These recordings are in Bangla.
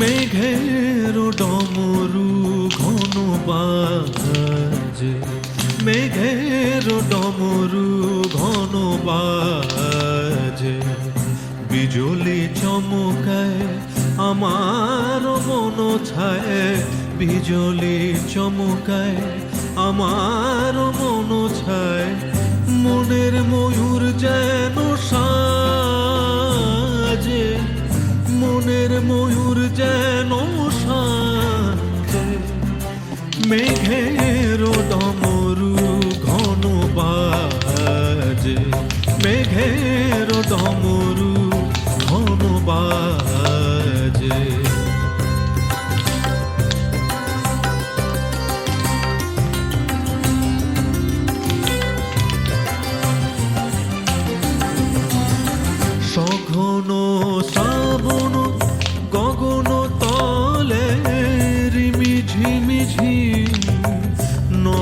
মেঘের ডমরু ঘন বাজে। মেঘের ডমরু ঘন বাজে। বিজলি চমকায়, আমার মন ছায়। বিজলি চমকায়, আমার মন ছায়। মনের ময়ূর যেন মেঘের ডমরু ঘন বাজে। মেঘের ডমরু ঘন বাজে। সঘন শ্রাবণ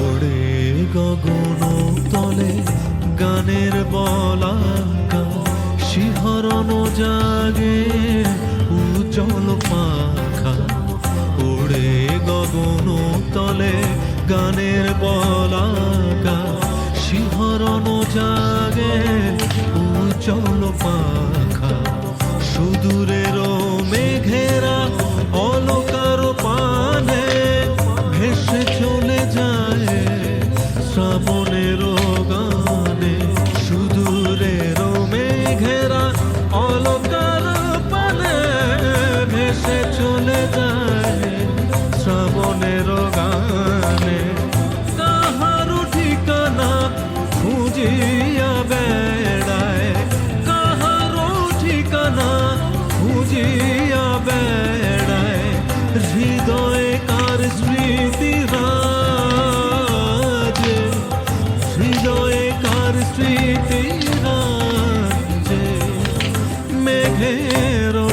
ওড়ে গগন তলে গানের বলাকা শিহরণ জাগে উজ্জ্বল পাখা। ওড়ে গগন তলে গানের বলাকা শিহরণ জাগে উজ্জ্বল পাখা। সুদূরের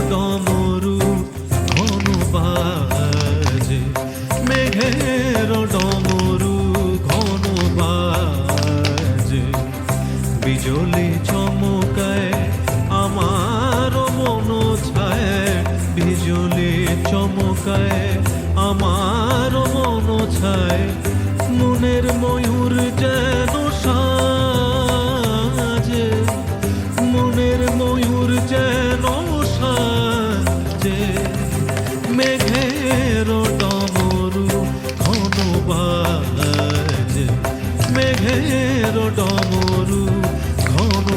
ডমরু মেঘের ডমরু চমকায় আমার মন ছায়। বিজলি চমকায় আমার মন ছায়। মনের ময়ূর যেন সাজে মেঘের ডমরু ঘন